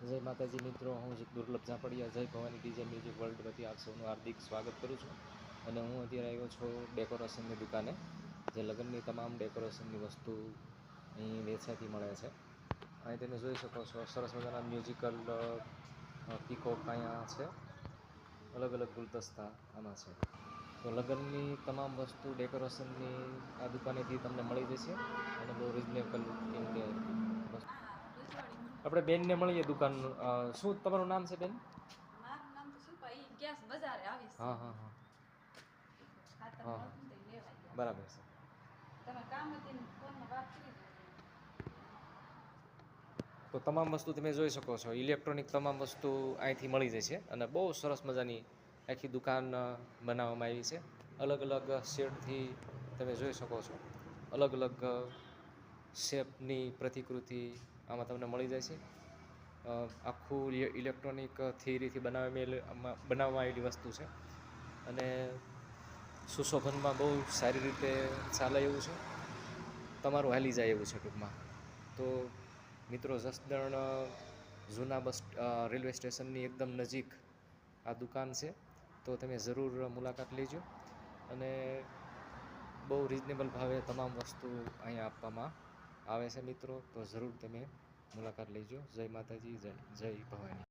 જય માતાજી મિત્રો, હું જ દુર્લભ ઝાપડિયા, જય ભવાની ડીજે મ્યુઝિક વર્લ્ડ વતી આપ સૌનું હાર્દિક સ્વાગત કરું છું. અને હું અત્યારે આવ્યો છું ડેકોરેશનની દુકાને, જે લગ્નની તમામ ડેકોરેશનની વસ્તુ અહીં વેચાતી મળે છે. અહીં તમે જોઈ શકો છો, સરસ મજાના મ્યુઝિકલ પીકોક અહીંયા છે. અલગ અલગ ગુલદસ્તા આમાં છે. તો લગ્નની તમામ વસ્તુ ડેકોરેશનની આ દુકાનેથી તમને મળી જશે અને બહુ રિઝનેબલ કેમ કે વસ્તુ આપણે બેનને મળીએ દુકાન શું તમારું નામ છે બેન? મારું નામ તો શું ભાઈ ગેસ બજારે આવી હા હા હા. બરાબર છે. તમે કામ હતી ફોનમાં વાત કરી તો તમામ વસ્તુ તમે જોઈ શકો છો. ઇલેક્ટ્રોનિક તમામ વસ્તુ અહીંથી મળી જશે અને બહુ સરસ મજાની આખી દુકાન બનાવવામાં આવી છે. અલગ અલગ શેડથી તમે જોઈ શકો છો. અલગ અલગ શેપની પ્રતિકૃતિ આમાં તમને મળી જાય છે. આખું ઇલેક્ટ્રોનિક થિયરીથી આમાં બનાવવામાં આવેલી વસ્તુ છે. અને સુશોભનમાં બહુ સારી રીતે ચાલે એવું છે. તમારું હાલી જાય એવું છે ટૂંકમાં. તો મિત્રો, જસદણ જૂના બસ રેલવે સ્ટેશનની એકદમ નજીક આ દુકાન છે. તો તમે જરૂર મુલાકાત લેજો. અને બહુ રિઝનેબલ ભાવે તમામ વસ્તુ અહીંયા આપવામાં આવે છે મિત્રો. તો જરૂર તમે મુલાકાત લેજો. જય માતાજી જય જય ભવાની.